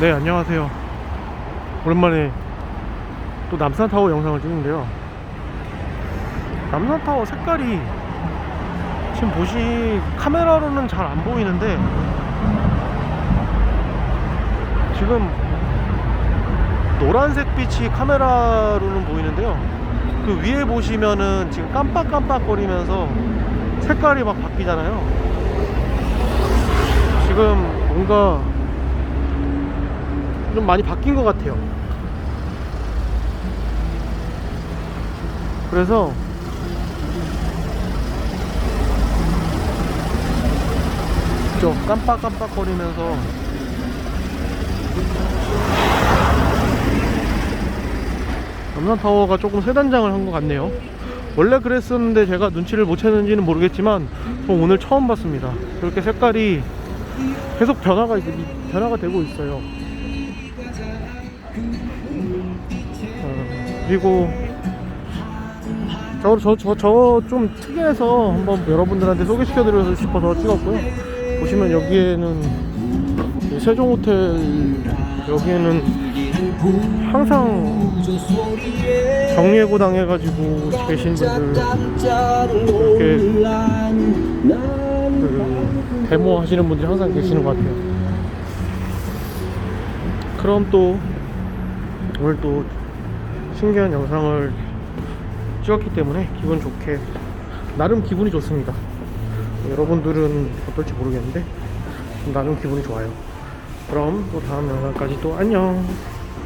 네 안녕하세요. 오랜만에 또 남산타워 영상을 찍는데요. 남산타워 색깔이 지금 보시 카메라로는 잘 안 보이는데 지금 노란색 빛이 카메라로는 보이는데요. 그 위에 보시면은 지금 깜빡깜빡거리면서 색깔이 막 바뀌잖아요. 지금 뭔가 좀 많이 바뀐 것 같아요. 그래서 좀 깜빡깜빡거리면서 남산타워가 조금 새 단장을 한 것 같네요. 원래 그랬었는데 제가 눈치를 못 챘는지는 모르겠지만 저 오늘 처음 봤습니다. 그렇게 색깔이 계속 변화가 변화가 되고 있어요. 그리고 저저 저 좀 특이해서 한번 여러분들한테 소개시켜 드리고 싶어서 찍었고요. 보시면 여기에는 이 세종 호텔 여기에는 항상 정리해고 당해가지고 계신 분들 이렇게 그 데모 하시는 분들이 항상 계시는 것 같아요. 그럼 또 오늘 또 신기한 영상을 찍었기 때문에 기분 좋게 나름 기분이 좋습니다. 여러분들은 어떨지 모르겠는데 나름 기분이 좋아요. 그럼 또 다음 영상까지 또 안녕.